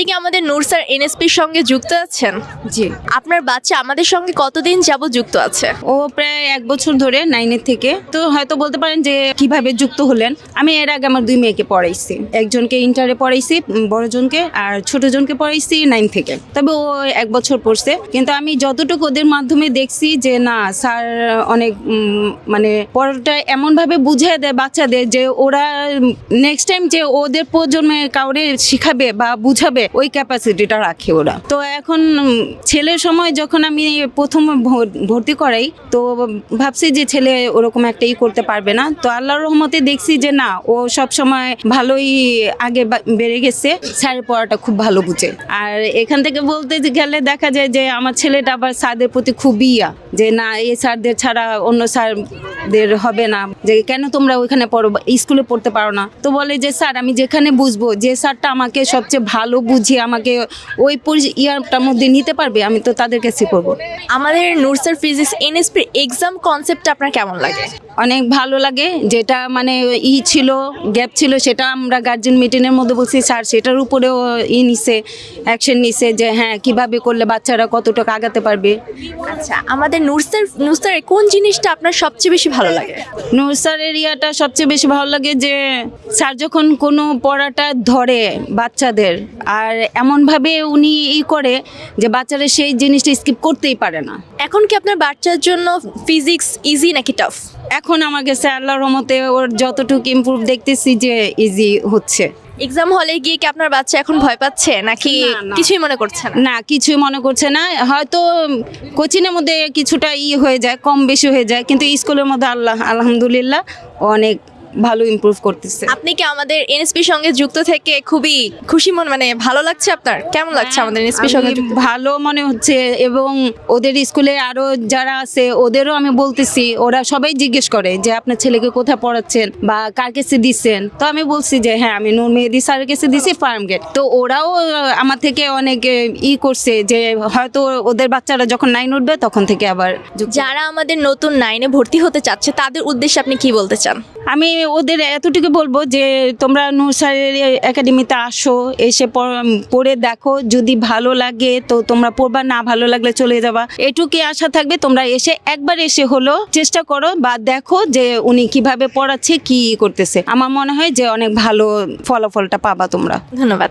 আপনি কি আমাদের নূর স্যার এনএসপির সঙ্গে যুক্ত আছেন? জি। আপনার বাচ্চা আমাদের সঙ্গে কতদিন যাব যুক্ত আছে? ও প্রায় এক বছর ধরে নাইনের থেকে। তো হয়তো বলতে পারেন যে কীভাবে যুক্ত হলেন। আমি এর আগে আমার দুই মেয়েকে পড়াইছি। একজনকে ইন্টারে পড়াইছি বড়জনকে আর ছোটজনকে পড়াইছি নাইন থেকে। তবে ও এক বছর পড়ছে। কিন্তু আমি যতটুকু ওদের মাধ্যমে দেখছি যে না স্যার অনেক মানে পড়াটা এমনভাবে বুঝিয়ে দেয় বাচ্চাদের যে ওরা নেক্সট টাইম যে ওদের প্রজন্মে কাউরে শিখাবে বা বুঝাবে ওই ক্যাপাসিটিটা রাখে ওরা। তো এখন ছেলের সময় যখন আমি প্রথম ভর্তি করাই, তো ভাবছি যে ছেলে ওরকম একটা ই করতে পারবে না। তো আল্লাহর রহমতে দেখছি যে না, ও সব সময় ভালোই আগে বেড়ে গেছে, স্যারের পড়াটা খুব ভালো বুঝে। আর এখান থেকে বলতে গেলে দেখা যায় যে আমার ছেলেটা আবার স্যারদের প্রতি খুবই ইয়া, যে না এই স্যারদের ছাড়া অন্য স্যারদের হবে না। যে কেন তোমরা ওইখানে পড়ো স্কুলে পড়তে পারো না? তো বলে যে, স্যার, আমি যেখানে বুঝব, যে স্যারটা আমাকে সবচেয়ে ভালো বুঝিয়ে আমাকে ওই ইয়ারটার মধ্যে নিতে পারবে, আমি তো তাদের কাছে করব। আমাদের নুরসার ফিজিক্স এনএসপির এক্সাম কনসেপ্টটা আপনার কেমন লাগে? অনেক ভালো লাগে। যেটা মানে ই ছিল গ্যাপ ছিল সেটা আমরা গার্জেন মিটিংয়ের মধ্যে বলছি স্যার সেটার উপরেও ই নিছে অ্যাকশন নিছে যে হ্যাঁ কীভাবে করলে বাচ্চারা কতটুকু আগাতে পারবে? আচ্ছা আমাদের নূর স্যার কোন জিনিসটা আপনার সবচেয়ে বেশি ভালো লাগে? নূর এরিয়াটা সবচেয়ে বেশি ভালো লাগে যে স্যার যখন কোনো পড়াটা ধরে বাচ্চাদের আর এমনভাবে উনি ই করে যে বাচ্চারা সেই জিনিসটা স্কিপ করতেই পারে না। এখন কি আপনার বাচ্চার জন্য ফিজিক্স ইজি নাকি টাফ এখন আমার কাছে আল্লাহর রহমতে ওর যতটুকু ইমপ্রুভ দেখতেছি যে ইজি হচ্ছে। এক্সাম হলে গিয়ে কি আপনার বাচ্চা এখন ভয় পাচ্ছে নাকি। কিছুই মনে করছে না? না কিছুই মনে করছে না। হয়তো কোচিংয়ের মধ্যে কিছুটা ই হয়ে যায় কম বেশি হয়ে যায় কিন্তু স্কুলের মধ্যে আল্লাহ আলহামদুলিল্লাহ অনেক ভালো ইমপ্রুভ করতেছে। আপনি কি আমাদের এনএসপির সঙ্গে যুক্ত থেকে খুবই খুশি মন মানে ভালো লাগছে আপনার? কেমন লাগছে আমাদের এনএসপির সঙ্গে ভালো মনে হচ্ছে এবং ওদের স্কুলে আরও যারা আছে ওদেরও আমি বলতেছি ওরা সবাই জিজ্ঞেস করে যে আপনার ছেলেকে কোথায় পড়াচ্ছেন বা কার কাছে দিচ্ছেন? তো আমি বলছি যে হ্যাঁ আমি নূর মেহেদি স্যারের কাছে দিছি ফার্ম গেট তো ওরাও আমার থেকে অনেক ই করছে যে হয়তো ওদের বাচ্চারা যখন নাইন উঠবে তখন থেকে আবার যারা আমাদের নতুন নাইনে ভর্তি হতে চাচ্ছে তাদের উদ্দেশ্যে আপনি কি বলতে চান? আমি ওদের এতটুকু বলব যে তোমরা নুসারের একাডেমিতে আসো, এসে পড়ে দেখো। যদি ভালো লাগে তো তোমরা পড়বা, না ভালো লাগলে চলে যাবা। এটুকুই আশা থাকবে তোমরা এসে একবার এসে হলো চেষ্টা করো বা দেখো যে উনি কীভাবে পড়াচ্ছে, কি করতেছে। আমার মনে হয় যে অনেক ভালো ফলাফলটা পাবা তোমরা। ধন্যবাদ।